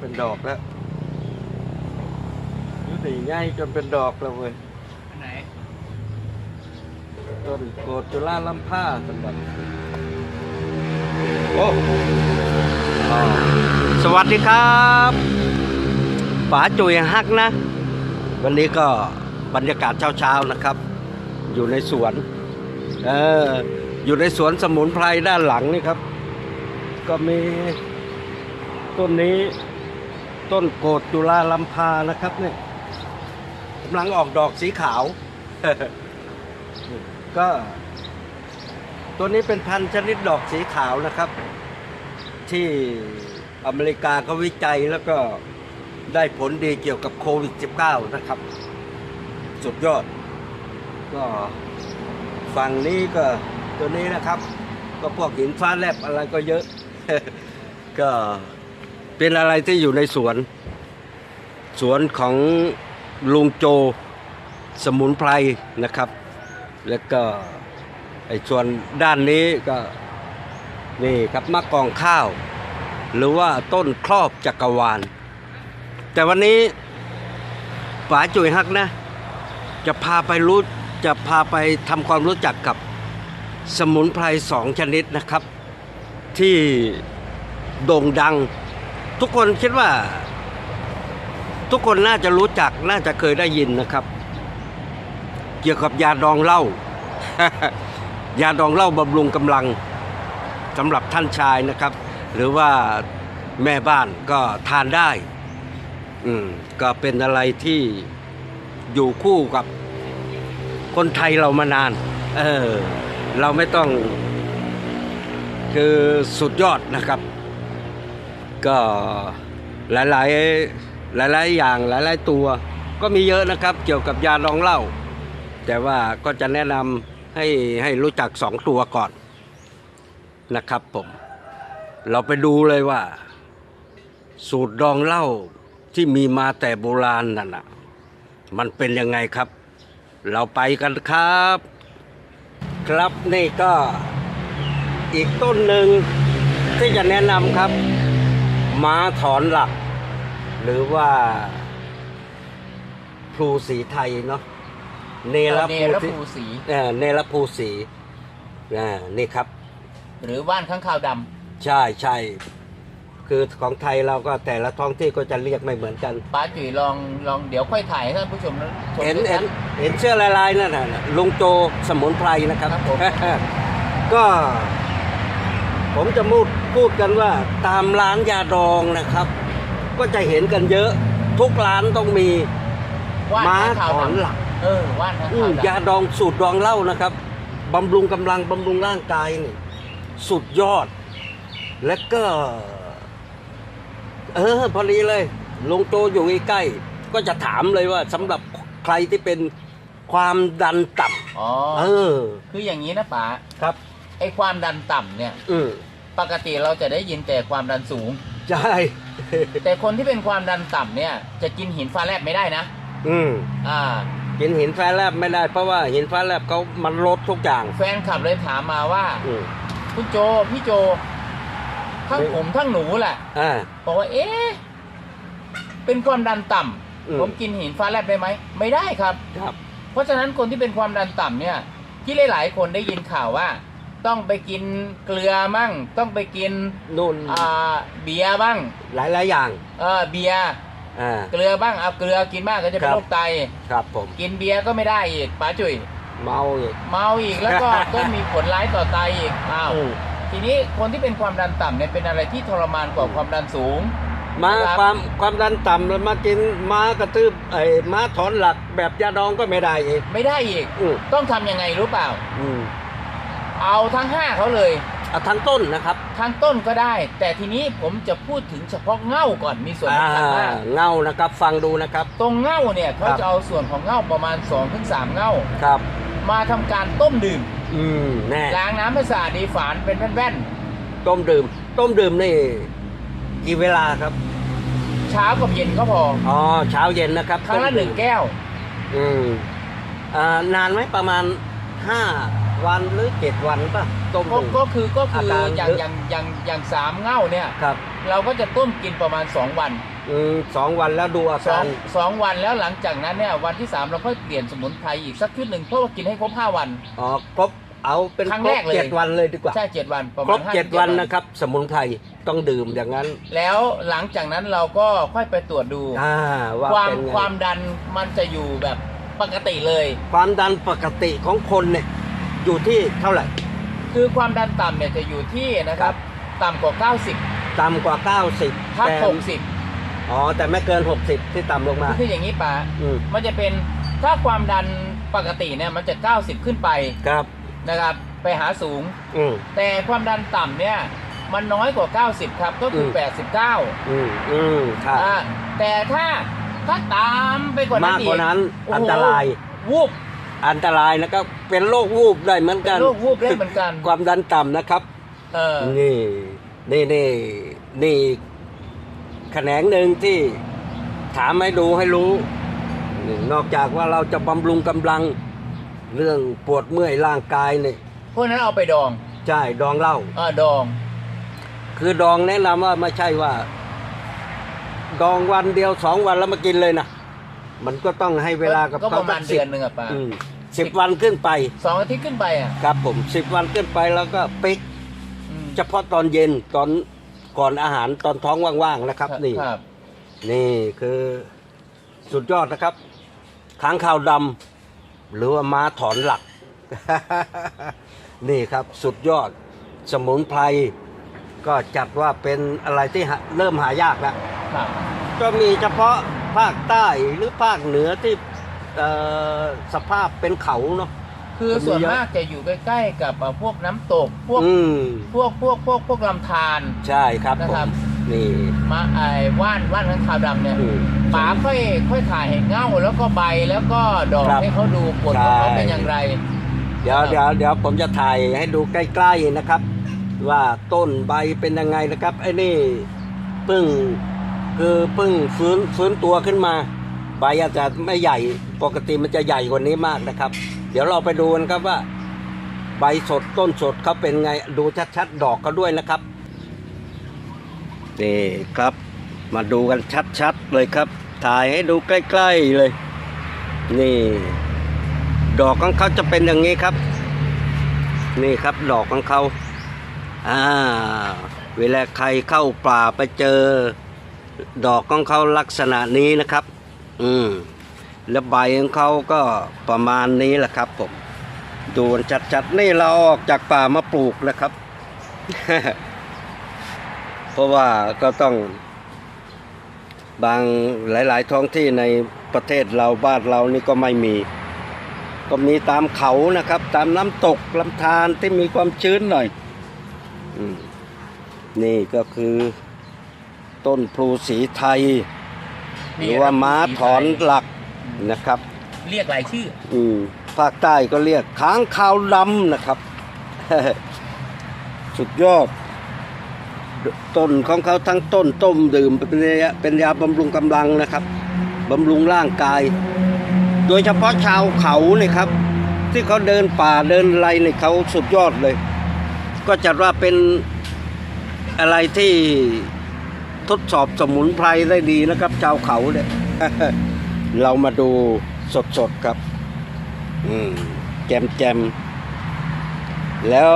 เป็นดอกแล้วดูดิง่ายจนเป็นดอกแล้วเว้ยอันไหนต้นโกดจุฬาลำผ้าสำหรับโอ้สวัสดีครับป๋าจุยฮักนะ วันนี้ก็บรรยากาศเช้าๆนะครับ อยู่ในสวนเอออยู่ในสวนสมุนไพรด้านหลังนี่ครับ ก็มีต้นนี้ ต้นโกดจุฬาลำพานะครับเนี่ยกำลังออกดอกสีขาว ก็ ตัวนี้เป็นพันธุ์ชนิดดอกสีขาวนะครับ ที่อเมริกาก็วิจัยแล้วก็ได้ผลดีเกี่ยวกับโควิด -19 นะครับ สุดยอด ก็ฝั่งนี้ก็ตัวนี้นะครับ ก็พวกหินฟ้าแลบอะไรก็เยอะ ก็ เป็นอะไรที่อยู่ในสวน สวนของลุงโจสมุนไพรนะครับ แล้วก็ไอ้ส่วนด้านนี้ก็นี่ครับมะกองข้าว หรือว่าต้นครอบจักรวาล แต่วันนี้ป๋าจุ๋ยฮักนะ จะพาไปรู้จะพาไปทำความรู้จักกับสมุนไพรสองชนิดนะครับ ที่โด่งดัง ทุกคนคิดว่า ทุกคนน่าจะรู้จักน่าจะเคยได้ยินนะครับ เกี่ยวกับยาดองเหล้ายาดองเหล้าบำรุงกำลังสำหรับท่านชายนะครับ หรือว่าแม่บ้านก็ทานได้ อืมก็เป็นอะไรที่อยู่คู่กับคนไทยเรามานาน เออ เราไม่ต้อง คือสุดยอดนะครับ ก็หลายๆหลายๆอย่างหลายๆตัว ก็มีเยอะนะครับเกี่ยวกับยาดองเหล้าแต่ว่าก็จะแนะนำให้ให้รู้จักสองตัวก่อนนะครับผม เราไปดูเลยว่า สูตรดองเหล้าที่มีมาแต่โบราณนั่นน่ะมันเป็นยังไงครับ เราไปกันครับ ครับนี่ก็อีกต้นหนึ่งที่จะแนะนำครับ ม้าถอนหลัก หรือว่าพลูสีไทยเนาะเนรเนภูรสีภูสี เออเนรภูสีอ่านี่ครับ หรือว่านข้างคาวดำใช่ใช่คือของไทยเราก็แต่ละท้องที่ก็จะเรียกไม่เหมือนกัน ป้าจุ๋ยลองลองเดี๋ยวค่อยถ่ายให้ท่านผู้ชมชมเห็นด้วยเห็นเห็นเสื้อลายๆนั่นน่ะลุงโจสมุนไพรนะครับ ครับผม ก็ผมจะพูด พูดกันว่าตามร้านยาดองนะครับ ก็จะเห็นกันเยอะ ทุกร้านต้องมีว่านม้าข้างถคาวอนดำหลักเออว่านข้างอืคามวยาดำดองสูตรดองเหล้านะครับบำรุงกำลังบำรุงร่างกายนี่สุดยอด และก็ เออพอดีเลยลุงโจอยู่ใกล้ๆก็จะถามเลยว่าสำหรับใครที่เป็นความดันต่อ๋อำเออ คืออย่างนี้นะป๋าครับไอความดันต่ำเนี่ย อืม ปกติเราจะได้ยินแต่ความดันสูง ใช่ แต่คนที่เป็นความดันต่ำเนี่ย จะกินหินฟ้าแลบไม่ได้นะ อืมอ่า กินหินฟ้าแลบไม่ได้เพราะว่าหินฟ้าแลบเขามันลดทุกอย่างแฟนคลับเลยถามมาว่า อืมคุณโจ พี่โจ ทั้งเฮ้ยผมทั้งหนูแหละอ่า บอกว่า เอ๊ะ เป็นความดันต่อืมำผมกินหินฟ้าแลบได้ไหม ไม่ได้ครับ ครับ เพราะฉะนั้นคนที่เป็นความดันต่ำเนี่ย ที่หลาย ๆ คนได้ยินข่าวว่า ต้องไปกินเกลือมั่ง ต้องไปกินนู่นอ่าเบียร์บ้างหลายๆอย่างเออเบียร์อ่าเกลือบ้างเอาเกลือกินมากก็จะเป็คนรับโรคไต ครับผมกินเบียร์ก็ไม่ได้อีกป้าจุ๋ยเมาอีกเมาอีกแล้วก็ ก็มีผลร้ายต่อไตอีกอ้าวอืมทีนี้คนที่เป็นความดันต่ำเนี่ยเป็นอะไรที่ทรมานกว่าความดันสูง มาครับ ความความดันต่ำแล้วมากินม้ากระตืบไอ้ม้าถอนหลักแบบยาดองก็ไม่ได้อีกไม่ได้อีก อืมต้องทำยังไงรู้เปล่า อืม เอาทั้งห้าเขาเลย เอาทั้งต้นนะครับทั้งต้นก็ได้ แต่ทีนี้ผมจะพูดถึงเฉพาะเง่าก่อนมีส่วนอ่าสำคัญมากเงานะครับฟังดูนะครับ ตรงเง่าเนี่ยเขาครับ จะเอาส่วนของเง่าประมาณ2อถึงสเง่าครับ มาทำการต้มดื่มอืมแน่ล้างน้ำให้สะอาดดีฝานเป็นแว่นต้มดื่ม ต้มดื่มนี่กี่เวลาครับๆเช้ากับเย็นก็พออ๋อเช้าเย็นนะครับครั้งละต้มหดื่นึ่มงแก้ว อืมอ่านานไหมประมาณห้า วันหรือเจ็ดวันป่ะต้มก็ก็คือก็คืออาการอย่างเยอะ อย่างอย่างอย่างสามเง่าเนี่ย ครับเราก็จะต้มกินประมาณ 2 วันอืมสองวันแล้วดูอาสอกางร สองวันแล้วหลังจากนั้นเนี่ยวันที่ 3 เราค่อยเปลี่ยนสมุนไพรอีกสักชุดหนึ่งเพราะว่ากินให้ครบ 5 วัน อ๋อครบเอาเป็นครั้งครแรบกเลย เจ็ดวันเลยดีกว่าใช่7วันประครมาบณห้าเจ็ดถึงวันนะครับ สมุนไพรต้องดื่มอย่างนั้นแล้วหลังจากนั้นเราก็ค่อยไปตรวจดู อ่าว่าความเป็นไงความดันมันจะอยู่แบบปกติเลย ความดันปกติของคนเนี่ย อยู่ที่เท่าไหร่ คือความดันต่ำเนี่ยจะอยู่ที่นะครับต่ำกว่าต่ำกว่า 90 90ทับแต่60 อ๋อ แต่ไม่เกิน 60 ที่ต่ำลงมา คืออย่างนี้ป๋าอืมมันจะเป็นถ้าความดันปกติเนี่ยมันจะ 90 ขึ้นไปครับ นะครับ ไปหาสูง อืม แต่ความดันต่ำเนี่ยมันน้อยกว่า 90 ครับก็คือมอ89อืมอืมครับอ่าแต่ถ้าถ้าตามไปกว่านั้นมากกว่านั้นโโหอันตราย วูบ อันตรายนะครับ เป็นโรควูบได้เหมือนเป็กันนโรควูบได้เหมือนกัน ความดันต่ำนะครับเออนี่นี่นี่นี่แขนงหนึ่งที่ถามให้ดูให้รู้นี่นอกจากว่าเราจะบำรุงกำลังเรื่องปวดเมื่อยร่างกายเนี่ยพวกนั้นเอาไปดองใช่ดองเหล้าเออดอง คือดองแนะนำว่าไม่ใช่ว่า ดองวันเดียวสองวันแล้วมากินเลยนะมันก็ต้องให้เวลากับก็เขาประมาณสัเดือนหนึ่งอะป้า สิบวันขึ้นไปสองอาทิตย์ขึ้นไปอะครับผมสิบวันขึ้นไปแล้วก็ปิกอืม เฉพาะตอนเย็นตอนก่อนอาหารตอนท้องว่างๆนะครับ นี่ครับนี่คือสุดยอดนะครับค้างคาวดำหรือว่าม้าถอนหลัก นี่ครับสุดยอดสมุนไพรก็จัดว่าเป็นอะไรที่หาเริ่มหายากแล้ว ครับ ก็มีเฉพาะภาคใต้หรือภาคเหนือที่ เอ่อสภาพเป็นเขาเนาะ คือมันมีส่วนเยอะมากจะอยู่ใกล้ๆกับเอ่อพวกน้ำตกพวกอืมพวกพวกพวกพวกลำธารใช่ครับนะผครับมนี่มาไอ้ว่านว่านข้างคาวดำเนี่ยอืม ป๋าค่อยค่อยถ่ายให้เง่าแล้วก็ใบแล้วก็ดอกครับให้เขาดูผลของเขาใช่ เป็นอย่างไร เดี๋ยวครับเดี๋ยวเดี๋ยวผมจะถ่ายให้ดูใกล้ๆนะครับ ว่าต้นใบเป็นยังไงนะครับไอ้นี่เพิ่งคือเพิ่งฟื้นฟื้นตัวขึ้นมา ใบอาจจะไม่ใหญ่ปกติมันจะใหญ่กว่านี้มากนะครับ เดี๋ยวเราไปดูกันครับว่า ใบสดต้นสดเขาเป็นไงดูชัดๆดอกเขาด้วยนะครับนี่ครับมาดูกันชัดๆเลยครับ ถ่ายให้ดูใกล้ ๆเลย นี่ ดอกของเขาจะเป็นอย่างนี้ครับ นี่ครับดอกของเขาอ่าเวลาใครเข้าป่าไปเจอ ดอกของเขาลักษณะนี้นะครับ อืมแล้วใบของเขาก็ประมาณนี้แหละครับผมดูนชัดๆนี่เราออกจากป่ามาปลูกนะครับ เพราะว่าก็ต้อง บางหลาย ๆ ท้องที่ในประเทศเราบ้านเรานี่ก็ไม่มี ก็มีตามเขานะครับ ตามน้ำตกลำธารที่มีความชื้นหน่อยอนี่ก็คือ ต้นพลูสีไทย หรือว่าม้าถอนหลักนะครับ เรียกหลายชื่อ อืมภาคใต้ก็เรียกค้างคาวดำนะครับ สุดยอด ต้นของเขาทั้งต้นต้มดื่มเป็นยาเป็นยาบำรุงกำลังนะครับบำรุงร่างกาย โดยเฉพาะชาวเขาเนี่ยครับ ที่เขาเดินป่าเดินไรเนี่ยเขาสุดยอดเลย ก็จัดว่าเป็นอะไรที่ ทดสอบสมุนไพรได้ดีนะครับ ชาวเขาเนี่ยเรามาดูสดๆครับ อืมแจมแจมๆแล้ว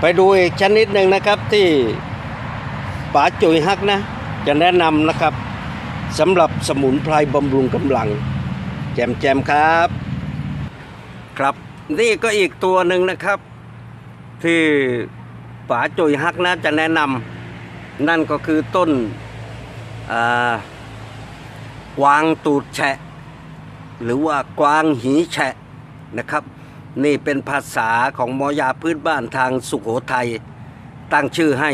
ไปดูอีกชนิดหนึ่งนะครับที่ป๋าจุยฮักนะ จะแนะนำนะครับสำหรับสมุนไพรบำรุงกำลัง แจมแจมๆครับ ครับนี่ก็อีกตัวหนึ่งนะครับ ที่ป๋าจุยฮักนะจะแนะนำ นั่นก็คือต้นกวางตูดแฉะ หรือว่ากวางหีแฉะนะครับ นี่เป็นภาษาของหมอยาพื้นบ้านทางสุขโขทัยตั้งชื่อให้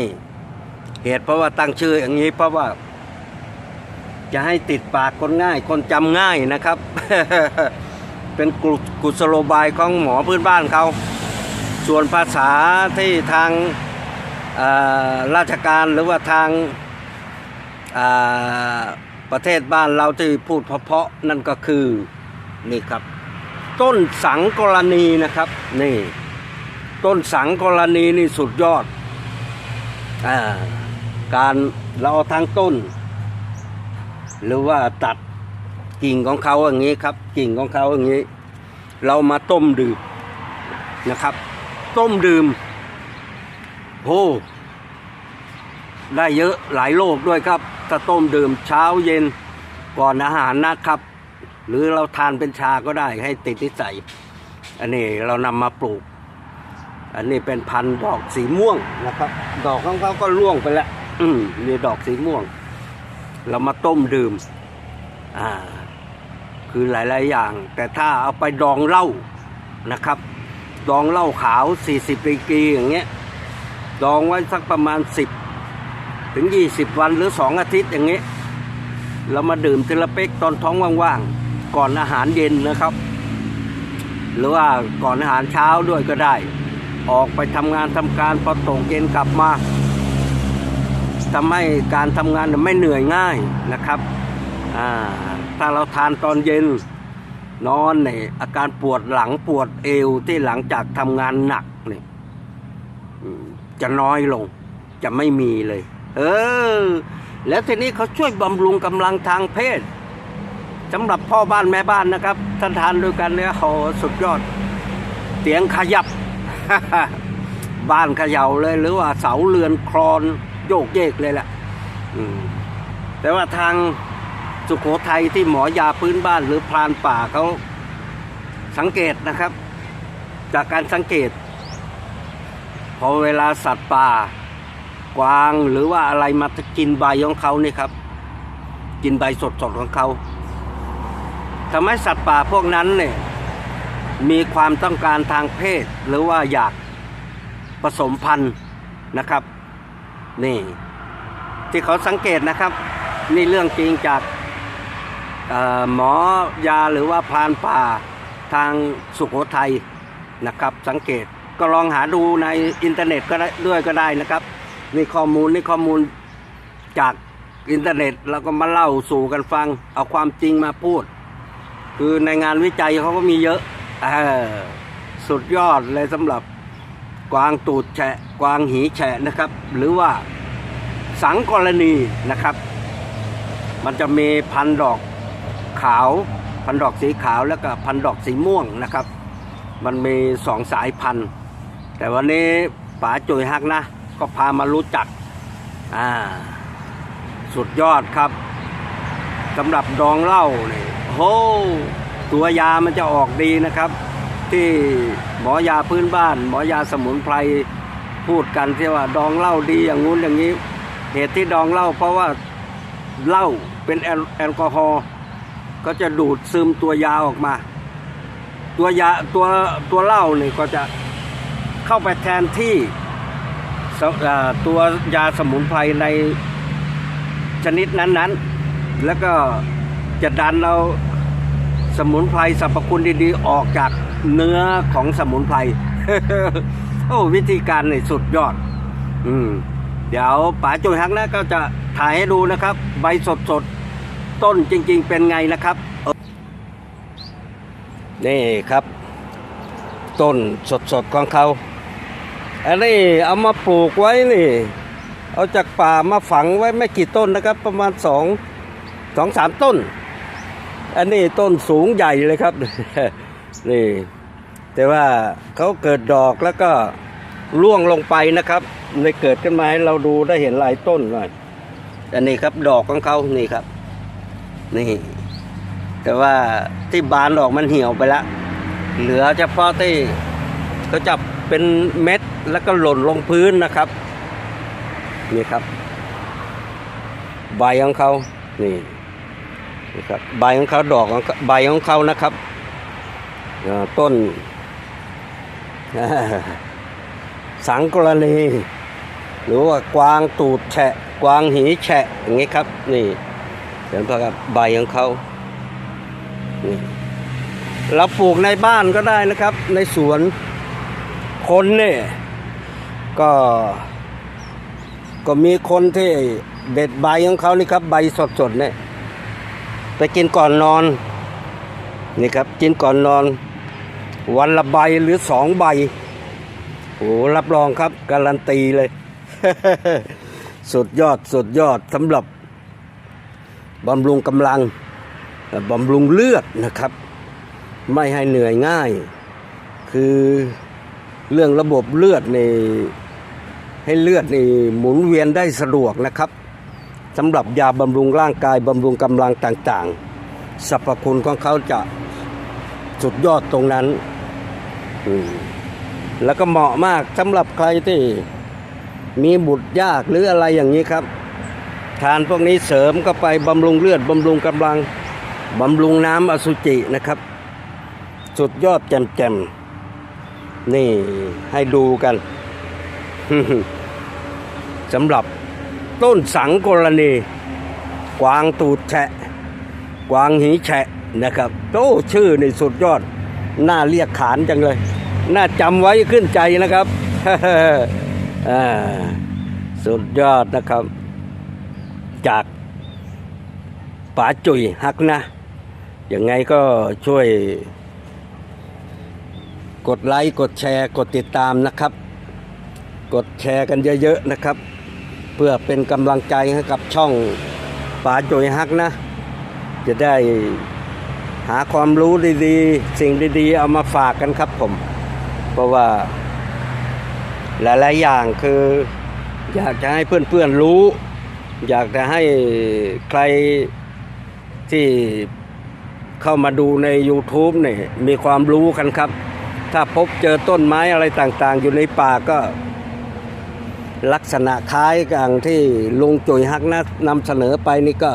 เหตุเพราะว่าตั้งชื่ออย่างนี้เพราะว่า จะให้ติดปากคนง่าย คนจำง่ายนะครับ เป็นกุกุศโลบายของหมอพื้นบ้านเขา ส่วนภาษาที่ทาง ราชการหรือว่าทางาประเทศบ้านเราที่พูดเพาะๆนั่นก็คือนี่ครับ ต้นสังกรณีนะครับนี่ ต้นสังกรณีนี่สุดยอดอาการเราเอางต้น หรือว่าตัดกิ่งของเขาอย่างนี้ครับ กิ่งของเขาอย่างนี้ เรามาต้มดื่มนะครับ ต้มดื่ม โอ้ได้เยอะหลายโลกด้วยครับถ้าต้มดื่มเช้าเย็นก่อนอาหารนะครับ หรือเราทานเป็นชาก็ได้ให้ติดนิสัย อันนี้เรานำมาปลูก อันนี้เป็นพันธุ์ดอกสีม่วงนะครับ ดอกของเขาก็ร่วงไปแล้วอืมนี่ดอกสีม่วง เรามาต้มดื่ม อ่า คือหลาย ๆ อย่าง แต่ถ้าเอาไปดองเหล้านะครับ ดองเหล้าขาว 40ปีกีอย่างเงี้ย ดองไว้สักประมาณ 10 ถึง 20 วันหรือ 2 อาทิตย์อย่างเงี้ เรามาดื่มเทลเป๊กตอนท้องว่างๆ ก่อนอาหารเย็นนะครับ หรือว่าก่อนอาหารเช้าด้วยก็ได้ ออกไปทำงานทำการพอตกเย็นกลับมาทำให้การทำงานไม่เหนื่อยง่ายนะครับ ถ้าเราทานตอนเย็นนอนเนี่ยอาการปวดหลังปวดเอวที่หลังจากทำงานหนัก จะน้อยลง จะไม่มีเลย เออ แล้วทีนี้เขาช่วยบำรุงกำลังทางเพศสำหรับพ่อบ้านแม่บ้านนะครับท่านทานด้วยกันเนี่ยโหสุดยอด เสียงขยับ บ้านขย่าเลย หรือว่าเสาเรือนคลอนโยกเยกเลยแหละแต่ว่าทางสุขโขทัยที่หมอยาพื้นบ้านหรือพรานป่าเขาสังเกตนะครับ จากการสังเกต พอเวลาสัตว์ป่ากวางหรือว่าอะไรมากินใบของเขานี่ครับ กินใบสดๆของเขาทำให้สัตว์ป่าพวกนั้นเนี่ยมีความต้องการทางเพศ หรือว่าอยากผสมพันธุ์นะครับ นี่ ที่เขาสังเกตนะครับ นี่เรื่องจริงจากหมอยาหรือว่าพรานป่าทางสุโขทัยนะครับ สังเกต ก็ลองหาดูในอินเทอร์เน็ตก็ได้ด้วยก็ได้นะครับนี่ข้อมูลนี่ข้อมูลจากอินเทอร์เน็ตแล้วก็มาเล่าสู่กันฟัง เอาความจริงมาพูด คือในงานวิจัยเขาก็มีเยอะออสุดยอดเลยสำหรับกวางตูดแฉะกวางหีแฉะนะครับ หรือว่าสังกรณีนะครับ มันจะมีพันดอกขาว พันดอกสีขาวแล้วก็พันดอกสีม่วงนะครับ มันมีสองสายพันธุ์ แต่วันนี้ป๋าจุยฮักนะ ก็พามารู้จัก อ่า สุดยอดครับสำหรับดองเหล้าเนี่ยโหตัวยามันจะออกดีนะครับ ที่หมอยาพื้นบ้าน หมอยาสมุนไพรพูดกันที่ว่าดองเหล้าดีอย่างงู้นอย่างนี้ เหตุที่ดองเหล้าเพราะว่าเหล้าเป็นแอลแอลกอฮอล์ก็จะดูดซึมตัวยาออกมา ตัวยาตัวตัวเหล้าเนี่ยก็จะ เข้าไปแทนที่ตัวยาสมุนไพรในชนิดนั้นๆ แล้วก็จะดันเราสมุนไพรสรรพคุณดีๆ ออกจากเนื้อของสมุนไพรโอ้วิธีการนี่สุดยอด อืม เดี๋ยวป๋าจุยฮักนะก็จะถ่ายให้ดูนะครับ ใบสดๆต้นจริง ๆ เป็นไงนะครับ นี่ครับ ต้นสดๆของเขา อันนี้เอามาปลูกไว้นี่ เอาจากป่ามาฝังไว้ไม่กี่ต้นนะครับ ประมาณสองสองสามต้น อันนี้ต้นสูงใหญ่เลยครับ นี่ แต่ว่าเขาเกิดดอกแล้วก็ร่วงลงไปนะครับในเกิดขึ้นมาให้เราดูได้เห็นหลายต้นหน่อยอันนี้ครับดอกของเขานี่ครับ นี่ แต่ว่าที่บานดอกมันเหี่ยวไปแล้วเหลือเฉพาะที่เขาจับ เป็นเม็ดแล้วก็หล่นลงพื้นนะครับ นี่ครับ ใบของเขานี่นี่ครับใบของเขาดอกของใบของเขานะครับต้นสังกรณีหรือว่ากวางตูดแฉะ กวางหีแฉะอย่างนี้ครับ นี่เห็นปะครับใบของเขาเราปลูกในบ้านก็ได้นะครับ ในสวน คนเนี่ยก็ก็มีคนที่เด็ดใบของเขานี่ครับใบสดๆเนี่ยไปกินก่อนนอนนี่ครับกินก่อนนอน วันละใบหรือสองใบโอ้รับรองครับการันตีเลย สุดยอดสุดยอดสำหรับบำรุงกำลังบำรุงเลือดนะครับ ไม่ให้เหนื่อยง่าย คือ เรื่องระบบเลือดในให้เลือดในหมุนเวียนได้สะดวกนะครับสำหรับยาบำรุงร่างกายบำรุงกำลังต่างๆสรรพคุณของเขาจะสุดยอดตรงนั้น แล้วก็เหมาะมากสำหรับใครที่มีบุตรยากหรืออะไรอย่างนี้ครับ ทานพวกนี้เสริมก็ไปบำรุงเลือดบำรุงกำลังบำรุงน้ำอสุจินะครับ สุดยอดแจ่มๆ นี่ให้ดูกันสำหรับต้นสังกรณี กวางตูดแฉะ กวางหีแฉะนะครับโต้ชื่อในสุดยอด น่าเรียกขานจังเลย น่าจำไว้ขึ้นใจนะครับสุดยอดนะครับ จากป๋าจุยฮักนะยังไงก็ช่วย กดไลค์กดแชร์กดติดตามนะครับ กดแชร์กันเยอะๆนะครับ เพื่อเป็นกำลังใจให้กับช่องป๋าจุยฮักนะ จะได้หาความรู้ดีๆ สิ่งดีๆ เอามาฝากกันครับผม เพราะว่า หลายๆอย่างคือ อยากจะให้เพื่อนๆรู้ อยากจะให้ใครที่เข้ามาดูใน YouTube เนี่ยมีความรู้กันครับ ถ้าพบเจอต้นไม้อะไรต่างๆ อยู่ในป่าก็ ลักษณะคล้ายกันที่ลุงจุยฮักนะนำเสนอไปนี่ก็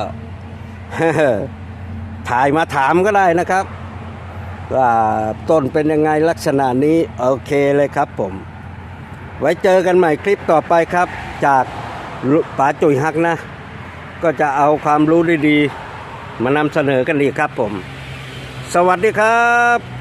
ถ่ายมาถามก็ได้นะครับ ว่าต้นเป็นยังไงลักษณะนี้ โอเคเลยครับผม ไว้เจอกันใหม่คลิปต่อไปครับ จากป๋าจุยฮักนะ ก็จะเอาความรู้ดีๆมานำเสนอกันอีกครับผม สวัสดีครับ